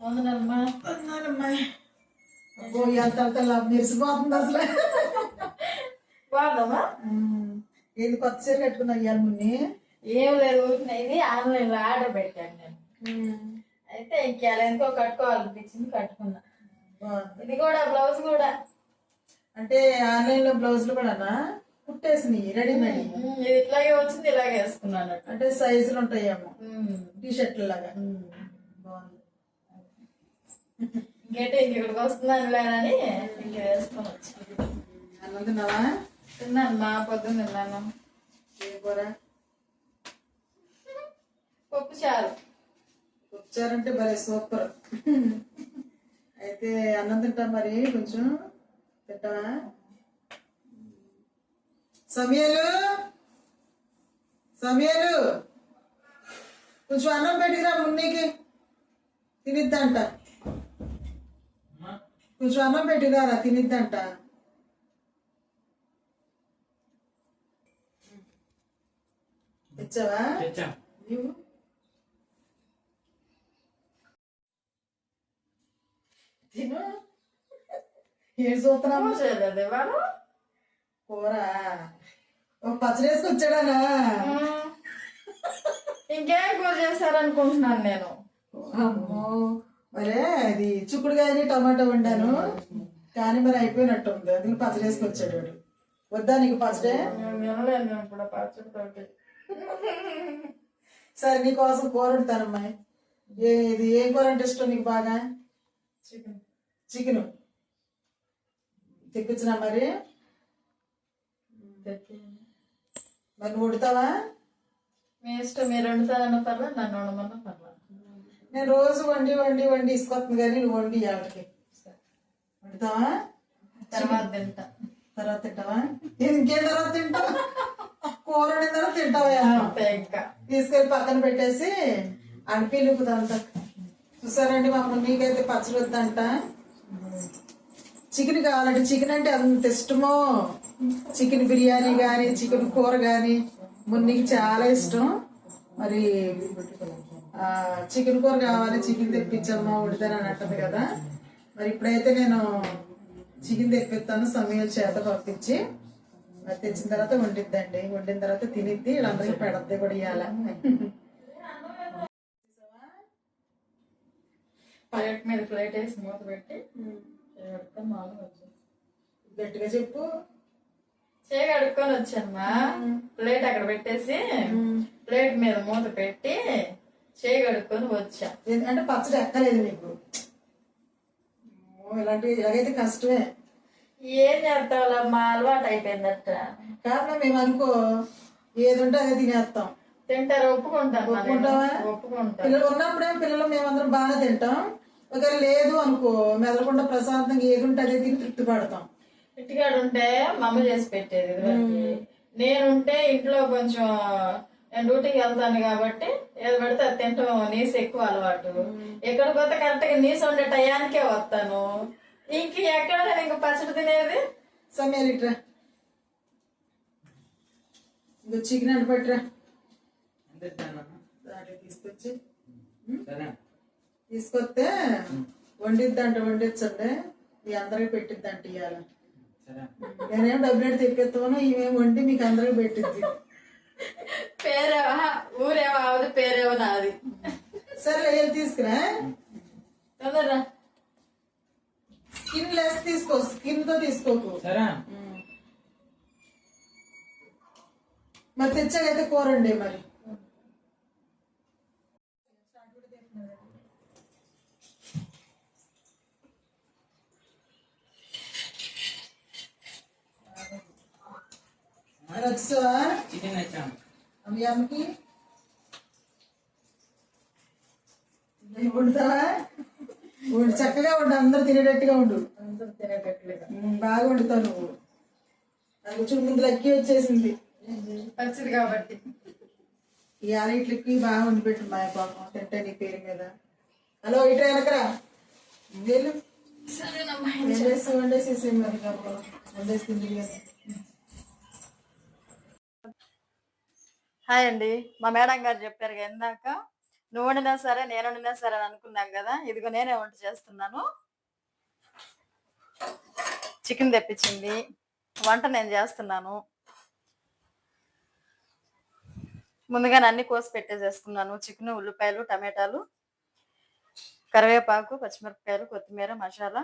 వందనమ్మా అన్నానమ్మా అబ్బో ఎంత మెరిసిపోతుంది అసలు. బాగుందమ్మా ఏది కొత్త చీర కట్టుకున్నా ఇవాళ మున్ని? ఏం లేదు ఇది ఆన్లైన్లో ఆర్డర్ పెట్టాను నేను. అయితే ఇంకేలా ఎందుకో కట్టుకోవాలనిపించింది కట్టుకున్నా. ఇది కూడా బ్లౌజ్ కూడా. అంటే ఆన్లైన్లో బ్లౌజులు కూడానా? కుట్టేసినాయి రెడీమేడ్. ఇది ఇట్లాగే వచ్చింది ఇలాగే వేసుకున్నాను. అంటే సైజులు ఉంటాయేమో. టీ షర్ట్లు లాగా బాగుంది. ఇంకేంటి ఇంక ఇక్కడికి వస్తున్నాను లేనని ఇంక వేసుకొని వచ్చాను. అన్నం తిన్నావా? తిన్నాను మా పొద్దున్న తిన్నాను. ఏ కూర? పప్పు చారు. వచ్చారంటే భలే సూపర్. అయితే అన్నం తింటాం మరి కొంచెం. తింటావా? సమయాలు? సమయాలు? కొంచెం అన్నం పెట్టిరా మున్నీకి. తినిద్దంట. కొంచెం అన్నం పెట్టిరారా తినిద్దంట. తెచ్చావా? నీవు తిను. ఏడు చూస్తున్నాము ఇవాళ కూర? ఒక పచ్చడి వేసుకొచ్చాడానా? ఉమ్. ఇంకేం కూర చేశారనుకుంటున్నాను నేను? అమ్మో. మరే అది చిక్కుడుగాయని టమాటా వండాను. కానీ మరి అయిపోయినట్టు ఉంది. అందుకు పచ్చడి వేసుకొచ్చాడు వాడు. వద్దా నీకు పచ్చడే? సరే నీకోసం కూర వండుతానమ్మాయి ఏ ఇది ఏం కూర అంటే ఇష్టం నీకు బాగా? చికెన్. చికెన్. తెప్పించినా మరి? మరి వండుతావా? మీ ఇష్టం మీరు వండుతారన్న పర్లేదు నన్ను వండమన్నా పర్లేదు. నేను రోజు వండి వండి వండి ఇసుకొస్తుంది కానీ నువ్వు వండి వాళ్ళకి వండుతావా? తర్వాత తింటా. తర్వాత తింటావా? ఇంకేం తర్వాత తింటావా కూర వండిన తర్వాత తింటావా తీసుకెళ్ళి పక్కన పెట్టేసి అనిపిలుపుదంతా చూసారండి మా నీకైతే పచ్చడి వద్దంట చికెన్ కావాలంటే చికెన్ అంటే అంత ఇష్టమో. చికెన్ బిర్యానీ కానీ చికెన్ కూర కానీ మున్నికి చాలా ఇష్టం. మరి చికెన్ కూర కావాలి చికెన్ తెప్పించమ్మా వండుతానని అంటది కదా. మరి ఇప్పుడైతే నేను చికెన్ తెప్పిస్తాను సమయం చేత పంపించి. మరి తెచ్చిన తర్వాత వండిద్దండి. వండిన తర్వాత తినిద్ది వీళ్ళందరికీ పెడద్ది కూడా ఇవ్వాల ప్లేట్ మీద ప్లేట్ వేసి మూత పెట్టి గట్టిగా చెప్పు. చేయగడుక్కొని వచ్చాను మా. ప్లేట్ అక్కడ పెట్టేసి ప్లేట్ మీద మూత పెట్టి చేయగడుక్కొని వచ్చా. అంటే పచ్చడి ఎక్కలేదు నీకు. ఇలాంటి ఇలాగైతే కష్టమే. ఏం చేస్తావులే మా అలవాటు అయిపోయిందట. కారణం మేము అనుకో ఏది ఉంటే అదే తినేస్తాం. తింటారు నేను. ఒప్పుకుంటావా? ఒప్పుకుంటా. పిల్లలు ఉన్నప్పుడే పిల్లలు మేమందరం బాగానే తింటాం. ఒకవేళ లేదు అనుకో మెదలకుండా ప్రశాంతంగా ఏది ఉంటే అదే తిని తృప్తి పడతాం. ఇంటికాడ ఉంటే మా అమ్మ చేసి పెట్టేది నేనుంటే ఇంట్లో కొంచెం నేను డ్యూటీకి వెళ్తాను కాబట్టి ఏది పడితే అది తింటాం నీసు ఎక్కువ అలవాటు. ఎక్కడికి పోతే కరెక్ట్గా నీసు ఉండే టయానికే వస్తాను. ఇంక ఎక్కడ నేను ఇంక పచ్చడి తినేది? సమయాలు ఇట్రా ఇంకో చికెన్ అంటే పట్టురా తీసుకొచ్చి. సరే తీసుకొస్తే వండిద్దంట వండించండి ఈ అందరికి పెట్టిద్దంట ఇవాళ సరే నేనేం డబ్బులు తెప్పిస్తాను ఈమెం వండి మీకు అందరికి పెట్టిద్ది. పేరేవా? ఊరేవా? అవది పేరేవో నాది. సరే వెళ్ళి తీసుకురా? తొందరరా. స్కిన్ లెస్ తీసుకో స్కిన్తో తీసుకోకు. సరే. మరి తెచ్చాకైతే కూరండి మరి. చికెన్ అమ్మకి వండుతావా వండు చక్కగా ఉండు అందరు తినేటట్టుగా ఉండు। అందరూ తినేటట్లుగా ఉమ్, బాగా వండుతావు నువ్వు। నాకు చూడు ముందు లక్కీ వచ్చేసింది. పచ్చిది కాబట్టి. ఈ ఆలయిట్లకి బాగా వండి పెట్టు మా పాపం తింటే నీ పేరు మీద. హలో ఇటు వెనకరా. వెళ్ళు. వండేసేసి మరి పాపం వండేసింది కదా హాయ్ అండి. మా మేడం గారు చెప్పారు ఇందాక. నువ్వు వండినా సరే నేను వండినా సరే అని అనుకున్నాం కదా. ఇదిగో నేనే వంట చేస్తున్నాను. చికెన్ తెప్పించింది. వంట నేను చేస్తున్నాను. ముందుగానే అన్ని కోసి పెట్టేసేసుకున్నాను. చికెన్ ఉల్లిపాయలు టమాటాలు కరివేపాకు పచ్చిమిరపకాయలు కొత్తిమీర మసాలా.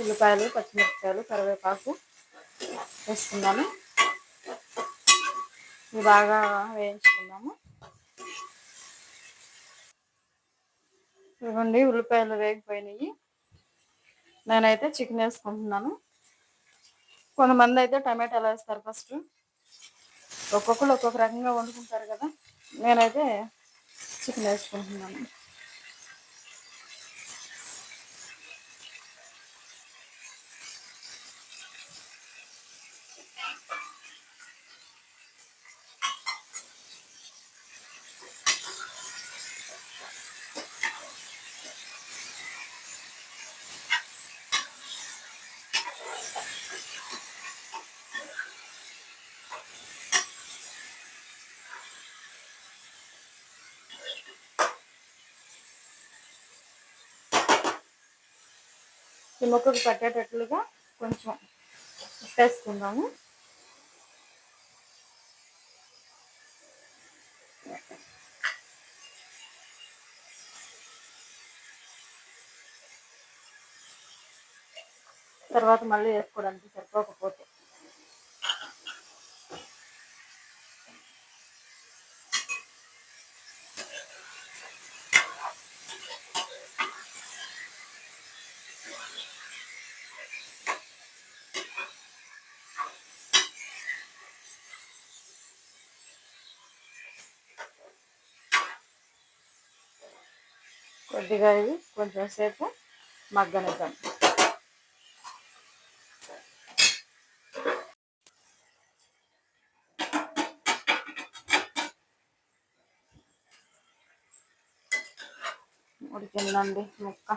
ఉల్లిపాయలు పచ్చిమిరపకాయలు కరివేపాకు వేసుకున్నాను ఇవి బాగా వేయించుకున్నాము ఇవ్వండి ఉల్లిపాయలు వేగిపోయినాయి. నేనైతే చికెన్ వేసుకుంటున్నాను. కొంతమంది అయితే టమాటాలు వేస్తారు ఫస్ట్? ఒక్కొక్కరు ఒక్కొక్క రకంగా వండుకుంటారు కదా. నేనైతే చికెన్ వేసుకుంటున్నాను. ఈ ముక్కకు పట్టేటట్లుగా కొంచెం వేసుకుందాము. తర్వాత మళ్ళీ వేసుకోవడానికి సరిపోకపోతే కొద్దిగా ఇవి కొంచెం సేపు మగ్గనిద్దాం ఉడికిందండి ముక్క.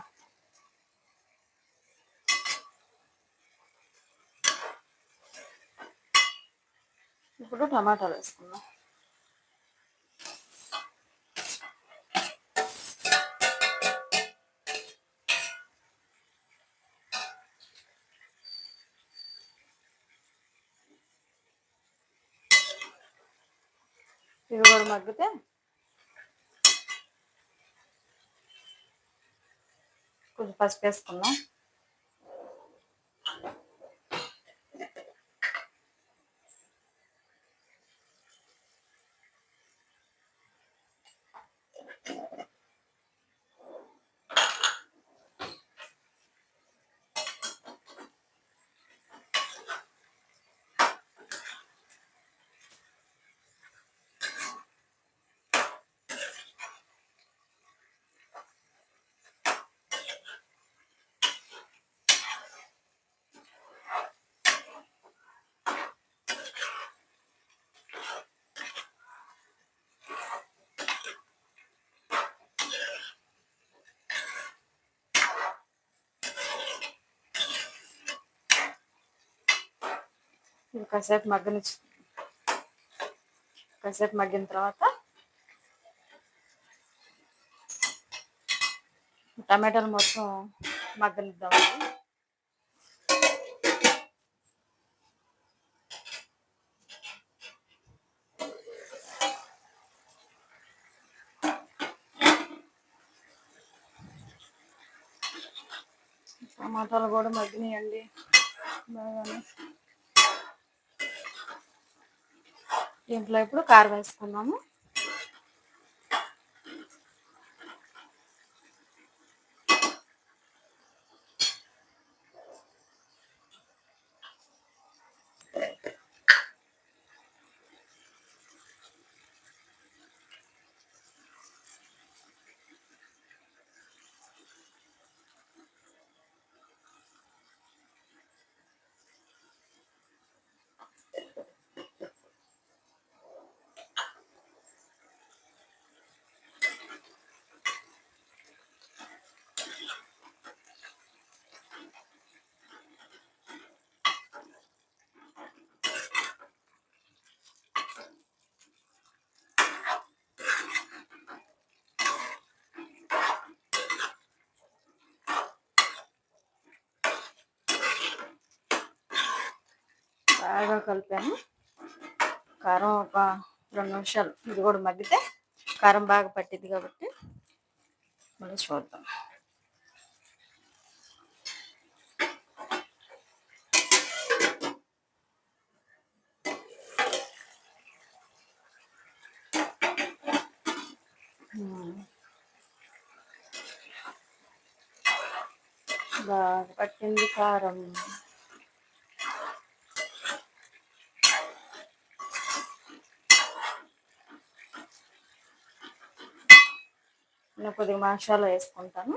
ఇప్పుడు టమాటాలు వేసుకుందాం. ఇవి కూడా మగ్గితే కొంచెం పసుపు వేసుకుందాం ఇది కాసేపు మగ్గనిచ్చు కాసేపు మగ్గిన తర్వాత టమాటాలు మొత్తం మగ్గనిద్దామండి టమాటాలు కూడా మగ్గినాయండి. బాగానే. దీంట్లో ఇప్పుడు కారం వేసుకున్నాము బాగా కలిపాను. కారం ఒక రెండు నిమిషాలు ఇది కూడా మగ్గితే కారం బాగా పట్టింది కాబట్టి మళ్ళీ చూద్దాం. బాగా పట్టింది కారం నేను కొద్దిగా మసాలా వేసుకుంటాను.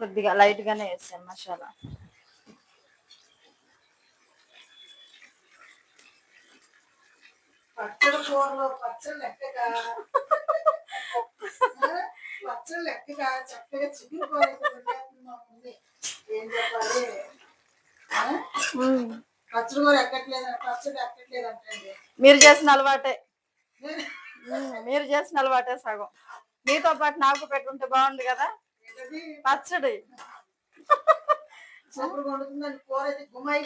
కొద్దిగా లైట్ గానే వేసాను మసాలా. పచ్చడి కూరలో పచ్చడి లెక్కగా? పచ్చడి లెక్కగా? చక్కగా చికెన్ కూర అయితే వండేస్తుంది మా మమ్మీ. ఏం చెప్పాలి? ఆ? పచ్చడి కూర ఎక్కట్లేదు పచ్చడి ఎక్కట్లేదు అంటే మీరు చేసిన అలవాటే. మీరు చేసిన అలవాటే సగం. మీతో పాటు నాకు పెట్టుంటే బాగుంది కదా? పచ్చడి.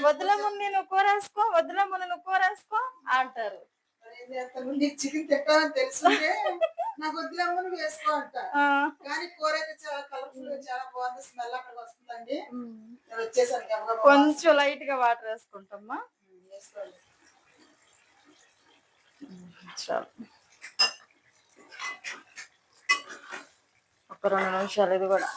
వదిలమ్మ నేను కూర వేసుకో వదిలమ్మ నేను కూర వేసుకో అంటారు. చేస్తాను నీకు చికెన్ తింటావని తెలుసుంటే నాకు వద్దులేమో నువ్వు వేసుకో అంట. కానీ కూర అయితే చాలా కలర్ఫుల్గా చాలా బాగుంది స్మెల్ అక్కడికి వస్తుందండి. నేను వచ్చేసాను కొంచెం లైట్గా వాటర్ వేసుకుంటామా వేసుకోవాలి చాలు. ఒక రెండు నిమిషాలు ఇది కూడా.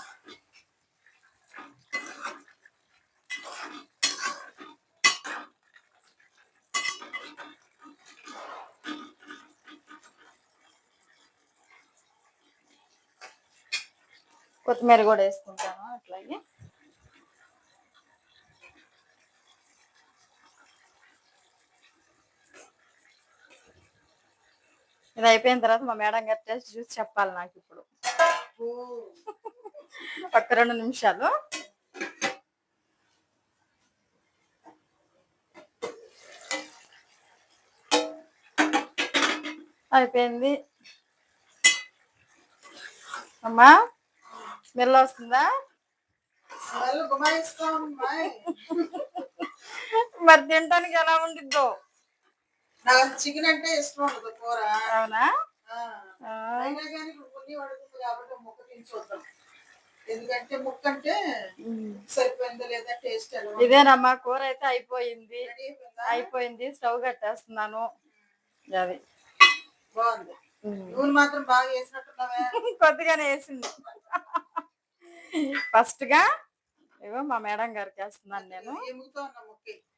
కొత్తిమీర కూడా వేసుకుంటాను అట్లాగే. ఇది అయిపోయిన తర్వాత మా మేడం గారి టేస్ట్ చూసి చెప్పాలి నాకు ఇప్పుడు. ఒక్క రెండు నిమిషాలు. అయిపోయింది. అమ్మా. వస్తుందా? స్మెల్ ఉన్నాయి మరి తినడానికి ఎలా ఉండిద్దో? నాకు చికెన్ అంటే ఇష్టం ఉండదు కూర. అవునా? ఎందుకంటే ముక్క అంటే సరిపోయిందో లేదా టేస్ట్. ఇదేనమ్మా కూర అయితే అయిపోయింది. అయిపోయిందా? స్టవ్ కట్టేస్తున్నాను. అది. బాగుంది. నూనె మాత్రం బాగా వేసినట్టున్నావే. కొద్దిగానే వేసింది. ఫస్ట్గా ఇగో మా మేడం గారికి వేస్తున్నాను నేను.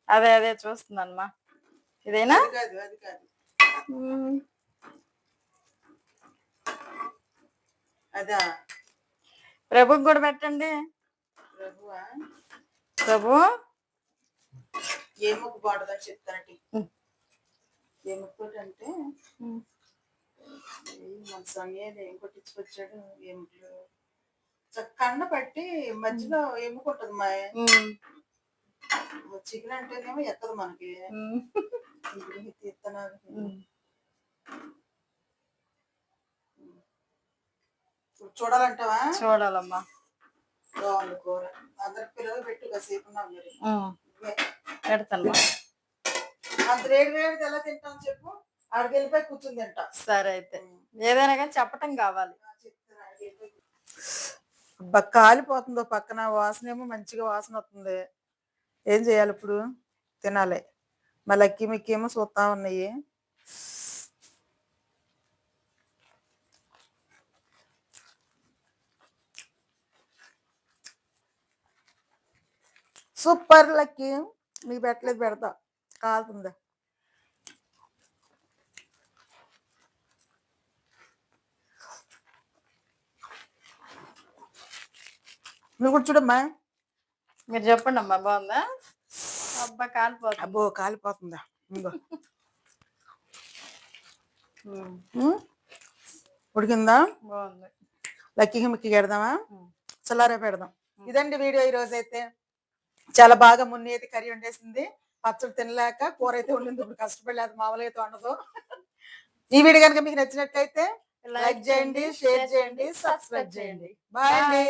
అదే అదే చూస్తున్నాను మా ఇదేనా? అది కాదు అది కాదు. మ్మ్. అదా? ప్రభుకి కూడా పెట్టండి. ప్రభువా? ప్రభు? ఏ ఉమ్. ఏ ముక్కు అంటే? మన సమయాన్ని ఏం కొట్టించుకొచ్చాడు? ఏమిట్లు కన్న పట్టి మధ్యలో ఎముక ఉంటుంది మా. చికెన్ అంటేనేమో ఎక్కదు మనకి. చూడాలంటావా? చూడాలమ్మా. బాగుంది కూర. అందరికి పిల్లలు పెట్టు కాసేపు మరి. పెడతాను అంత వేడి వేడిది ఎలా తింటాం చెప్పు? ఆడికి వెళ్ళిపోయి కూర్చుని తింటా. సరే అయితే. ఏదైనా కానీ చెప్పటం కావాలి. అబ్బా కాలిపోతుందో పక్కన వాసన ఏమో మంచిగా వాసన వస్తుంది ఏం చేయాలి ఇప్పుడు? తినాలి. మళ్ళీ అక్కి మిక్కి ఏమో చూస్తా ఉన్నాయి. Super lucky. మీకు పెట్టలేదు పెడతా. కాలుతుందా. నువ్వు కూడా చూడమ్మా. మీరు చెప్పండి అమ్మా బాగుందా? అబ్బా కాలిపోతుంది. అబ్బో కాలిపోతుందా? ఇంకో? ఉడికిందా? బాగుంది. లక్కీకి మిక్కి పెడదామా. చల్లారే పెడదాం. ఇదండి వీడియో ఈ రోజు అయితే చాలా బాగా మున్ని అయితే కర్రీ వండేసింది. పచ్చడి తినలేక కూర అయితే వండింది. ఇప్పుడు కష్టపడలేదు మామూలుగా అయితే వండదు. ఈ వీడియో కనుక మీకు నచ్చినట్లయితే లైక్ చేయండి షేర్ చేయండి సబ్స్క్రైబ్ చేయండి. బాయ్ అండి.